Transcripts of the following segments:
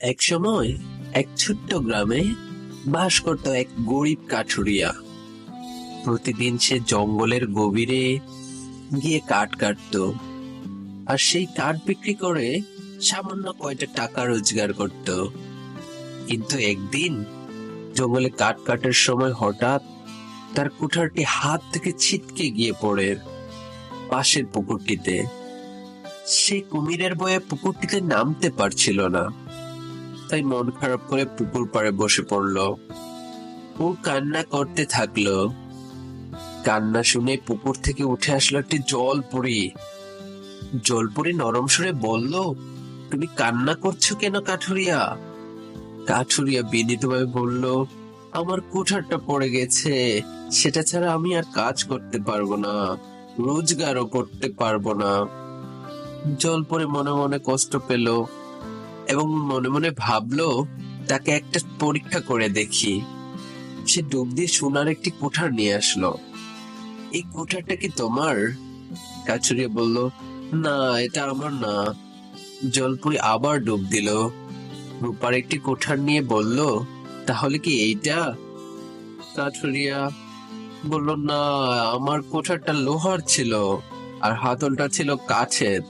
এক সময় এক ছোট্ট গ্রামে বাস করত এক গরিব কাঠুরিয়া। প্রতিদিন সে জঙ্গলের গভীরে গিয়ে কাঠ কাটত আর সেই কাঠ বিক্রি করে সামান্য কয়টা টাকা রোজগার করত। কিন্তু একদিন জঙ্গলে কাঠ কাটার সময় হঠাৎ তার কুঠারটি হাত থেকে ছিটকে গিয়ে পড়ে পাশের পুকুরটিতে। সে কুমিরের বয়ে পুকুরটিতে নামতে পারছিল না। তাই মন খারাপ করে পুকুর পাড়ে বসে পড়ল। ও কান্না করতে থাকল। কান্না শুনে পুকুর থেকে উঠে আসলো একটি জলপুরি। জলপুরি নরম সুরে বলল, তুমি কান্না করছ কেন, কাঠুরিয়া? কাঠুরিয়া বিনীতভাবে বলল, আমার কুঠারটা পড়ে গেছে। সেটা ছাড়া আমি আর কাজ করতে পারব না, রোজগারও করতে পারব না। জল পরে মনে মনে কষ্ট পেল। এবং মনে মনে ভাবলো, তাকে একটা পরীক্ষা করে দেখি। সে ডুব দিয়ে সোনার একটি কুঠার নিয়ে আসলো। এই কুঠারটা কি তোমার? কাছুরিয়া বলল, না, এটা আমার না। জলপুরি আবার ডুব দিল। রূপার একটি কুঠার নিয়ে বলল, তাহলে কি এইটা? কাঠুরিয়া বলল, না, আমার কোঠারটা লোহার ছিল, আর হাতলটা ছিল কাছের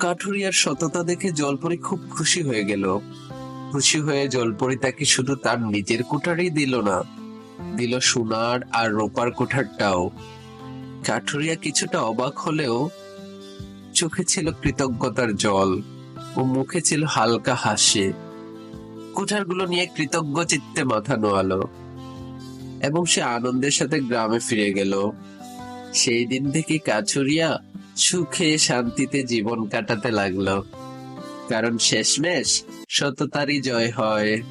কাঠুরিয়ার সততা দেখে জলপরি খুব খুশি হয়ে গেল। খুশি হয়ে জলপরি তাকে শুধু তার নিজের কুঠারই দিল না, দিল সোনার আর রোপার কুঠারটাও। কাঠুরিয়া কিছুটা অবাক হলেও চোখে ছিল কৃতজ্ঞতার জল ও মুখে ছিল হালকা হাসি। কুঠারগুলো নিয়ে কৃতজ্ঞ চিত্তে মাথা নোয়ালো। এবং সে আনন্দের সাথে গ্রামে ফিরে গেল। সেই দিন থেকে কাছুরিয়া সুখে শান্তিতে জীবন কাটাতে লাগল। কারণ শেষমেশ সততারই জয় হয়।